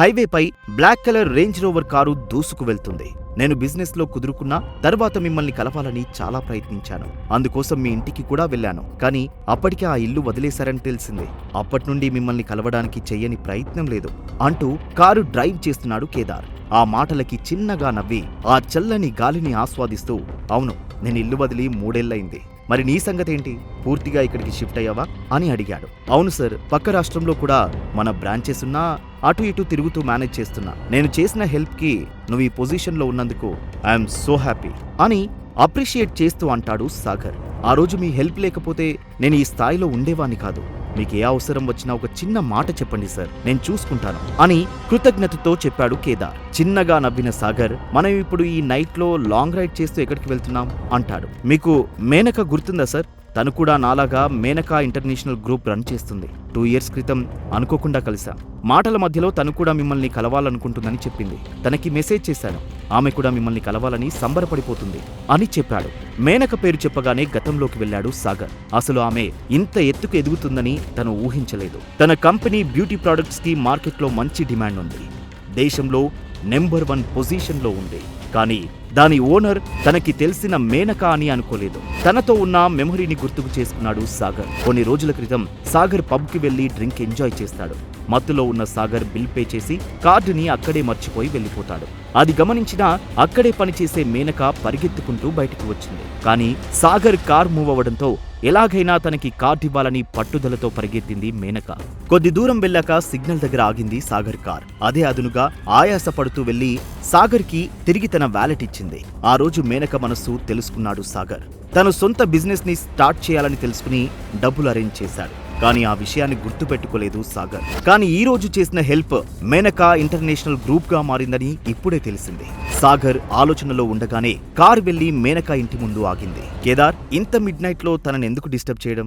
హైవేపై black colour Range Rover car దూసుకు వెళ్తుంది. నేను బిజినెస్లో కుదురుకున్నా తర్వాత మిమ్మల్ని కలవాలని చాలా ప్రయత్నించాను. అందుకోసం మీ ఇంటికి కూడా వెళ్ళాను. కానీ అప్పటికే ఆ ఇల్లు వదిలేశారని తెలిసింది. అప్పటి నుండి మిమ్మల్ని కలవడానికి చెయ్యని ప్రయత్నం లేదు అంటూ కారు డ్రైవ్ చేస్తున్నాడు కేదార్. ఆ మాటలకి చిన్నగా నవ్వి ఆ చల్లని గాలిని ఆస్వాదిస్తూ అవును నేను ఇల్లు వదిలి మూడేళ్ళయింది మరి నీ సంగతేంటి? పూర్తిగా ఇక్కడికి షిఫ్ట్ అయ్యావా? అని అడిగాడు. అవును సార్ పక్క రాష్ట్రంలో కూడా మన బ్రాంచెస్ ఉన్నా అటు ఇటు తిరుగుతూ మేనేజ్ చేస్తున్నా. నేను చేసిన హెల్ప్కి నువ్వు ఈ పొజిషన్లో ఉన్నందుకు ఐఎమ్ సో హ్యాపీ అని అప్రిషియేట్ చేస్తూ అంటాడు సాగర్. ఆ రోజు మీ హెల్ప్ లేకపోతే నేను ఈ స్థాయిలో ఉండేవాణ్ణి కాదు. మీకు ఏ అవసరం వచ్చినా ఒక చిన్న మాట చెప్పండి సార్. నేను చూసుకుంటాను. అని కృతజ్ఞతతో చెప్పాడు కేదార్. చిన్నగా నవ్విన సాగర్ మనం ఇప్పుడు ఈ నైట్లో లాంగ్ రైడ్ చేస్తూ ఎక్కడికి వెళ్తున్నాం? అంటాడు. మీకు మేనక గుర్తుందా సార్? తను కూడా నాలాగా మేనకా ఇంటర్నేషనల్ గ్రూప్ రన్ చేస్తుంది. టూ ఇయర్స్ క్రితం అనుకోకుండా కలిసాం. మాటల మధ్యలో తను కూడా మిమ్మల్ని కలవాలనుకుంటుందని చెప్పింది. తనకి మెసేజ్ చేశాను. ఆమె కూడా మిమ్మల్ని కలవాలని సంబరపడిపోతుంది అని చెప్పాడు. మేనక పేరు చెప్పగానే గతంలోకి వెళ్ళాడు సాగర్. అసలు ఆమె ఇంత ఎత్తుకు ఎదుగుతుందని తను ఊహించలేదు. తన కంపెనీ బ్యూటీ ప్రొడక్ట్స్కి మార్కెట్లో మంచి డిమాండ్ ఉంది. దేశంలో నెంబర్ వన్ పొజిషన్లో ఉంది. కానీ దాని ఓనర్ తనకి తెలిసిన మేనక అని అనుకోలేదు. తనతో ఉన్న మెమొరీని గుర్తుకు చేసుకున్నాడు సాగర్. కొన్ని రోజుల క్రితం సాగర్ పబ్కి వెళ్ళి డ్రింక్ ఎంజాయ్ చేస్తాడు. మత్తులో ఉన్న సాగర్ బిల్ పే చేసి కార్డుని అక్కడే మర్చిపోయి వెళ్ళిపోతాడు. అది గమనించిన అక్కడే పనిచేసే మేనక పరిగెత్తుకుంటూ బయటికి వచ్చింది. కానీ సాగర్ కార్ మూవ్ అవ్వడంతో ఎలాగైనా తనకి కార్డు ఇవ్వాలని పట్టుదలతో పరిగెత్తింది మేనక. కొద్ది దూరం వెళ్ళాక సిగ్నల్ దగ్గర ఆగింది సాగర్ కార్. అదే అదునుగా ఆయాసపడుతూ వెళ్ళి సాగర్కి తిరిగి తన వ్యాలెట్ ఇచ్చింది. ఆ రోజు మేనక మనస్సు తెలుసుకున్నాడు సాగర్. తను సొంత బిజినెస్ని స్టార్ట్ చేయాలని తెలుసుకుని డబ్బులు అరేంజ్ చేశాడు. కానీ ఆ విషయాన్ని గుర్తుపెట్టుకోలేదు సాగర్. కానీ ఈ రోజు చేసిన హెల్ప్ మేనకా ఇంటర్నేషనల్ గ్రూప్గా మారిందని ఇప్పుడే తెలిసింది. సాగర్ ఆలోచనలో ఉండగానే కార్ వెళ్ళి మేనకా ఇంటి ముందు ఆగింది. కేదార్ ఇంత మిడ్ నైట్లో తనని ఎందుకు డిస్టర్బ్ చేయడం?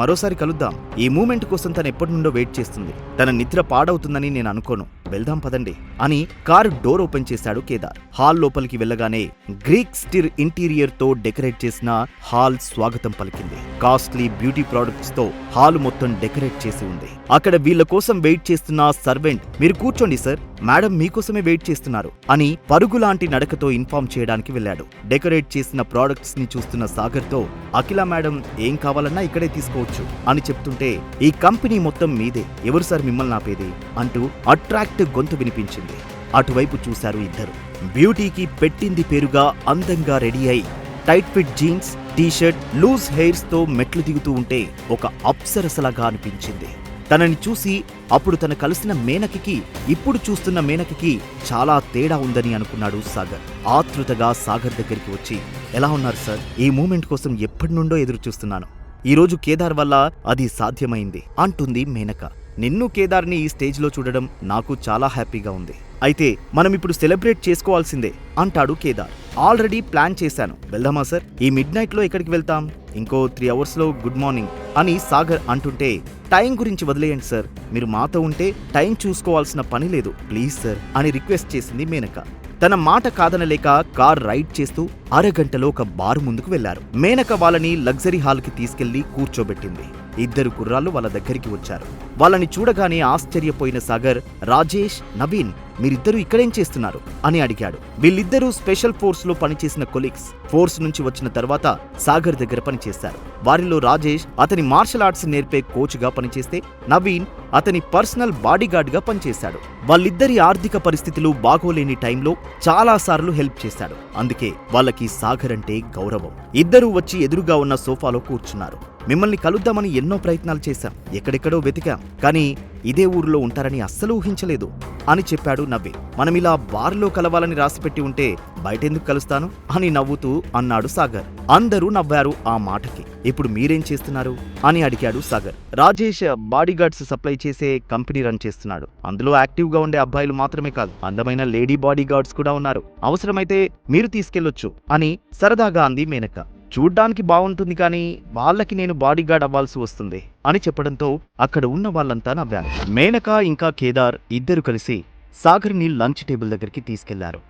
మరోసారి కలుద్దాం. ఈ మూమెంట్ కోసం తను ఎప్పటి నుండో వెయిట్ చేస్తుంది. తన నిద్ర పాడవుతుందని నేను అనుకోను. వెళ్దాం పదండి అని కారు డోర్ ఓపెన్ చేశాడు కేదార్. హాల్ లోపలికి వెళ్ళగానే గ్రీక్ స్టిర్ ఇంటీరియర్తో డెకరేట్ చేసిన హాల్ స్వాగతం పలికింది. కాస్ట్లీ బ్యూటీ ప్రొడక్ట్స్తో హాల్ మొత్తం డెకరేట్ చేసి ఉంది. అక్కడ వీళ్ళ కోసం వెయిట్ చేస్తున్న సర్వెంట్ మీరు కూర్చోండి సార్ మేడం మీకోసమే వెయిట్ చేస్తున్నారు అని పరుగులాంటి నడకతో ఇన్ఫార్మ్ చేయడానికి వెళ్ళాడు. డెకరేట్ చేసిన ప్రోడక్ట్స్ని చూస్తున్న సాగర్తో అఖిల మేడం ఏం కావాలన్నా ఇక్కడే తీసుకోవచ్చు అని చెప్తుంటే ఈ కంపెనీ మొత్తం మీదే ఎవరు సార్ మిమ్మల్ని ఆపేది? అంటూ అట్రాక్ట్ గొంతు వినిపించింది. అటువైపు చూశారు ఇద్దరు. బ్యూటీకి పెట్టింది పేరుగా అందంగా రెడీ అయి tight fit jeans T-shirt loose హెయిర్స్తో మెట్లు దిగుతూ ఉంటే ఒక అప్సరసలాగా అనిపించింది. తనని చూసి అప్పుడు తన కలిసిన మేనకికి ఇప్పుడు చూస్తున్న మేనకికి చాలా తేడా ఉందని అనుకున్నాడు సాగర్. ఆతృతగా సాగర్ దగ్గరికి వచ్చి ఎలా ఉన్నారు సార్? ఈ మూమెంట్ కోసం ఎప్పటి నుండో ఎదురు చూస్తున్నాను ఈరోజు కేదార్ వల్ల అది సాధ్యమైంది అంటుంది మేనక. నిన్ను కేదార్ని ఈ స్టేజ్లో చూడడం నాకు చాలా హ్యాపీగా ఉంది. అయితే మనం ఇప్పుడు సెలబ్రేట్ చేసుకోవాల్సిందే అంటాడు కేదార్. ఆల్రెడీ ప్లాన్ చేశాను. వెళ్దామా సార్? ఈ మిడ్ నైట్లో ఎక్కడికి వెళ్తాం? ఇంకో త్రీ అవర్స్లో గుడ్ మార్నింగ్ అని సాగర్ అంటుంటే టైం గురించి వదిలేయండి సార్. మీరు మాతో ఉంటే టైం చూసుకోవాల్సిన పని లేదు. ప్లీజ్ సార్ అని రిక్వెస్ట్ చేసింది మేనక. తన మాట కాదనలేక కార్ రైడ్ చేస్తూ అరగంటలో ఒక బార్ ముందుకు వెళ్ళారు. మేనక వాళ్ళని లగ్జరీ హాల్కి తీసుకెళ్ళి కూర్చోబెట్టింది. ఇద్దరు కుర్రాళ్ళు వాళ్ళ దగ్గరికి వచ్చారు. వాళ్ళని చూడగానే ఆశ్చర్యపోయిన సాగర్ రాజేష్ నవీన్ మీరిద్దరూ ఇక్కడేం చేస్తున్నారు? అని అడిగాడు. వీళ్ళిద్దరూ స్పెషల్ ఫోర్స్లో పనిచేసిన కొలీగ్స్. ఫోర్స్ నుంచి వచ్చిన తర్వాత సాగర్ దగ్గర పనిచేశారు. వారిలో రాజేష్ అతని మార్షల్ ఆర్ట్స్ నేర్పే కోచ్గా పనిచేస్తే నవీన్ అతని పర్సనల్ బాడీగార్డ్గా పనిచేశాడు. వాళ్ళిద్దరి ఆర్థిక పరిస్థితులు బాగోలేని టైంలో చాలా సార్లు హెల్ప్ చేశాడు. అందుకే వాళ్ళకి సాగర్ అంటే గౌరవం. ఇద్దరూ వచ్చి ఎదురుగా ఉన్న సోఫాలో కూర్చున్నారు. మిమ్మల్ని కలుద్దామని ఎన్నో ప్రయత్నాలు చేశాం. ఎక్కడెక్కడో వెతికాం. కానీ ఇదే ఊరిలో ఉంటారని అస్సలు ఊహించలేదు అని చెప్పాడు నవ్వి. మనం ఇలా బార్లో కలవాలని రాసిపెట్టి ఉంటే బయటెందుకు కలుస్తాను? అని నవ్వుతూ అన్నాడు సాగర్. అందరూ నవ్వారు ఆ మాటకి. ఇప్పుడు మీరేం చేస్తున్నారు? అని అడిగాడు సాగర్. రాజేష్ బాడీగార్డ్స్ సప్లై చేసే కంపెనీ రన్ చేస్తున్నాడు. అందులో యాక్టివ్గా ఉండే అబ్బాయిలు మాత్రమే కాదు అందమైన లేడీ బాడీగార్డ్స్ కూడా ఉన్నారు. అవసరమైతే మీరు తీసుకెళ్ళొచ్చు అని సరదాగా అంది మేనక చూడ్డానికి బాగుంటుంది కానీ వాళ్ళకి నేను బాడీగార్డ్ అవ్వాల్సి వస్తుంది అని చెప్పడంతో అక్కడ ఉన్న వాళ్ళంతా నవ్వారు. మేనక ఇంకా కేదార్ ఇద్దరు కలిసి సాగర్ని లంచ్ టేబుల్ దగ్గరికి తీసుకెళ్ళారు.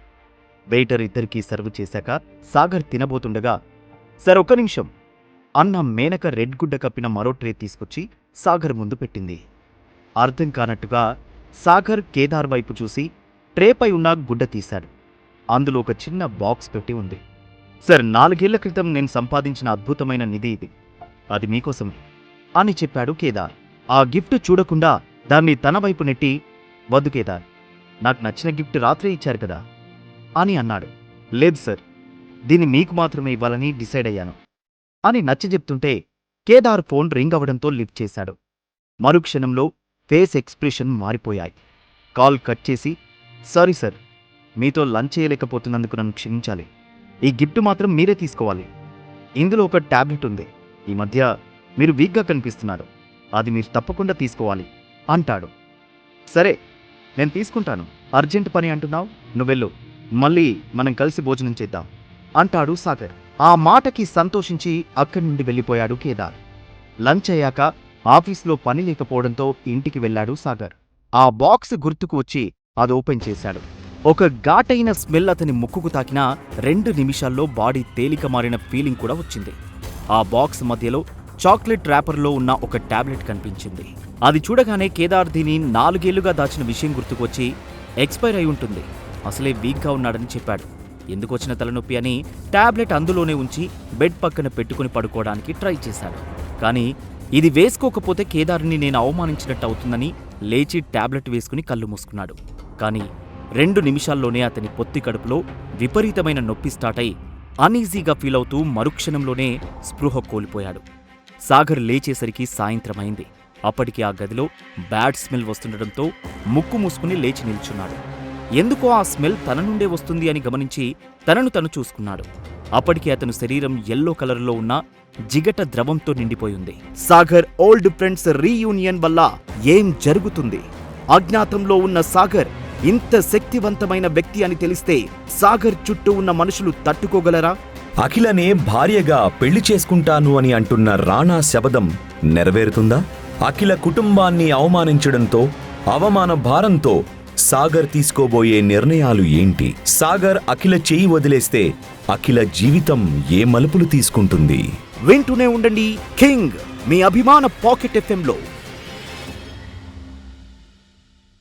వెయిటర్ ఇద్దరికీ సర్వ్ చేశాక సాగర్ తినబోతుండగా సార్ ఒక్క నిమిషం అన్న మేనక రెడ్ గుడ్డ కప్పిన మరో ట్రే తీసుకొచ్చి సాగర్ ముందు పెట్టింది. అర్థం కానట్టుగా సాగర్ కేదార్ వైపు చూసి ట్రేపై ఉన్న గుడ్డ తీశాడు. అందులో ఒక చిన్న బాక్స్ పెట్టి ఉంది. సార్ నాలుగేళ్ళ క్రితం నేను సంపాదించిన అద్భుతమైన నిధి ఇది. అది మీకోసం అని చెప్పాడు కేదార్. ఆ గిఫ్ట్ చూడకుండా దాన్ని తన వైపు నెట్టి వద్దు కేదార్ నాకు నచ్చిన గిఫ్ట్ రాత్రే ఇచ్చారు కదా అని అన్నాడు. లేదు సార్ దీన్ని మీకు మాత్రమే ఇవ్వాలని డిసైడ్ అయ్యాను అని నచ్చజెప్తుంటే కేదార్ ఫోన్ రింగ్ అవడంతో లిఫ్ట్ చేశాడు. మరుక్షణంలో ఫేస్ ఎక్స్ప్రెషన్ మారిపోయాయి. కాల్ కట్ చేసి సారీ సార్ మీతో లంచ్ చేయలేకపోతున్నందుకు నన్ను క్షమించాలి. ఈ గిఫ్ట్ మాత్రం మీరే తీసుకోవాలి. ఇందులో ఒక టాబ్లెట్ ఉంది. ఈ మధ్య మీరు వీక్గా కనిపిస్తున్నారు. అది మీరు తప్పకుండా తీసుకోవాలి అంటాడు. సరే నేను తీసుకుంటాను. అర్జెంట్ పని అంటున్నావు? నువ్వెళ్ళు మళ్ళీ మనం కలిసి భోజనం చేద్దాం అంటాడు సాగర్. ఆ మాటకి సంతోషించి అక్కడి నుండి వెళ్ళిపోయాడు కేదార్. లంచ్ అయ్యాక ఆఫీస్లో పని లేకపోవడంతో ఇంటికి వెళ్ళాడు సాగర్. ఆ బాక్స్ గుర్తుకు వచ్చి అది ఓపెన్ చేశాడు. ఒక ఘాటైన స్మెల్ అతని ముక్కుకు తాకినా రెండు నిమిషాల్లో బాడీ తేలిక మారిన ఫీలింగ్ కూడా వచ్చింది. ఆ బాక్స్ మధ్యలో చాక్లెట్ ర్యాపర్లో ఉన్న ఒక టాబ్లెట్ కనిపించింది. అది చూడగానే కేదార్ దీని నాలుగేళ్ళుగా దాచిన విషయం గుర్తుకొచ్చి ఎక్స్పైర్ అయి ఉంటుంది. అసలే వీక్గా ఉన్నాడని చెప్పాడు. ఎందుకొచ్చిన తలనొప్పి అని టాబ్లెట్ అందులోనే ఉంచి బెడ్ పక్కన పెట్టుకుని పడుకోవడానికి ట్రై చేశాడు. కానీ ఇది వేసుకోకపోతే కేదార్ని నేను అవమానించినట్టు అవుతుందని లేచి టాబ్లెట్ వేసుకుని కళ్ళు మూసుకున్నాడు. కానీ రెండు నిమిషాల్లోనే అతని పొత్తి కడుపులో విపరీతమైన నొప్పి స్టార్ట్ అయి అనీజీగా ఫీల్ అవుతూ మరుక్షణంలోనే స్పృహ కోల్పోయాడు. సాగర్ లేచేసరికి సాయంత్రమైంది. అప్పటికి ఆ గదిలో బ్యాడ్ స్మెల్ వస్తుండటంతో ముక్కు మూసుకుని లేచి నిల్చున్నాడు. ఎందుకో ఆ స్మెల్ తన నుండే వస్తుంది అని గమనించి తనను తను చూసుకున్నాడు. అప్పటికి అతను శరీరం ఎల్లో కలర్లో ఉన్న జిగట ద్రవంతో నిండిపోయింది. సాగర్ ఓల్డ్ ఫ్రెండ్స్ రీయూనియన్ వల్ల ఏం జరుగుతుంది? అజ్ఞాతంలో ఉన్న సాగర్ ఇంత శక్తివంతమైన వ్యక్తి అని తెలిస్తే సాగర్ చుట్టూ ఉన్న మనుషులు తట్టుకోగలరా? అఖిలనే భార్యగా పెళ్ళి చేసుకుంటాను అని అంటున్న రాణా శబదం నెరవేరుతుందా? అఖిల కుటుంబాన్ని అవమానించడంతో అవమాన భారంతో సాగర్ తీసుకోబోయే నిర్ణయాలు ఏంటి? సాగర్ అఖిల చేయి వదిలేస్తే అఖిల జీవితం ఏ మలుపులు తీసుకుంటుంది? వింటూనే ఉండండి కింగ్ మీ అభిమాన పాకెట్ ఎఫ్ఎంలో.